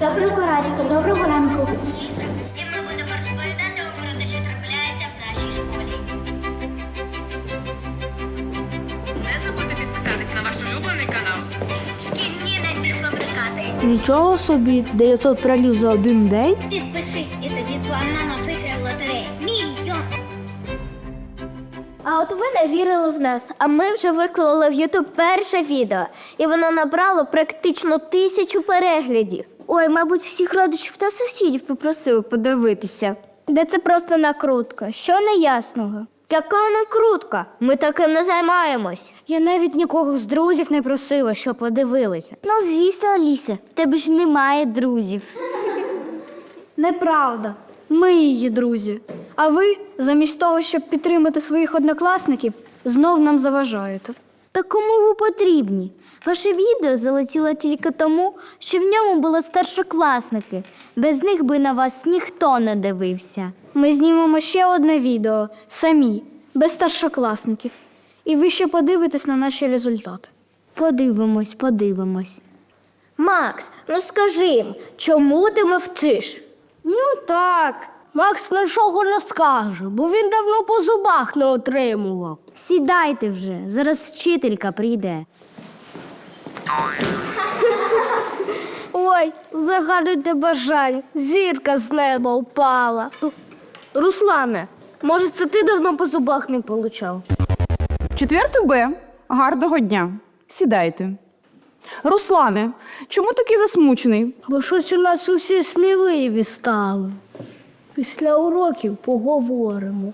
Доброго ранку, доброго ранку. І ми будемо розповідати вам про те, що трапляється в нашій школі. Не забудьте підписатись на ваш улюблений канал. Шкільні напівфабрикати. Нічого собі, 900 пралів за один день. Підпишись, і тоді твоя мама виграє в лотереї. Мільйон. А от ви не вірили в нас, а ми вже виклали в Ютуб перше відео, і воно набрало практично тисячу переглядів. Ой, мабуть, всіх родичів та сусідів попросили подивитися. Де це просто накрутка? Що неясного? Яка накрутка? Ми таким не займаємось. Я навіть нікого з друзів не просила, щоб подивилися. Ну, звісно, Аліся, в тебе ж немає друзів. Неправда. Ми її друзі. А ви, замість того, щоб підтримати своїх однокласників, знов нам заважаєте. Та кому ви потрібні? Ваше відео залетіло тільки тому, що в ньому були старшокласники. Без них би на вас ніхто не дивився. Ми знімемо ще одне відео самі, без старшокласників. І ви ще подивитесь на наші результати. Подивимось, подивимось. Макс, ну скажи, чому ти мовчиш? Ну так, Макс нічого не скаже, бо він давно по зубах не отримував. Сідайте вже, зараз вчителька прийде. Ой, загадуйте бажання, зірка з неба впала. Руслане, може, це ти давно по зубах не получав? Четвертий Б. Гарного дня. Сідайте. Руслане, чому такий засмучений? Бо щось у нас усі сміливі стали. Після уроків поговоримо.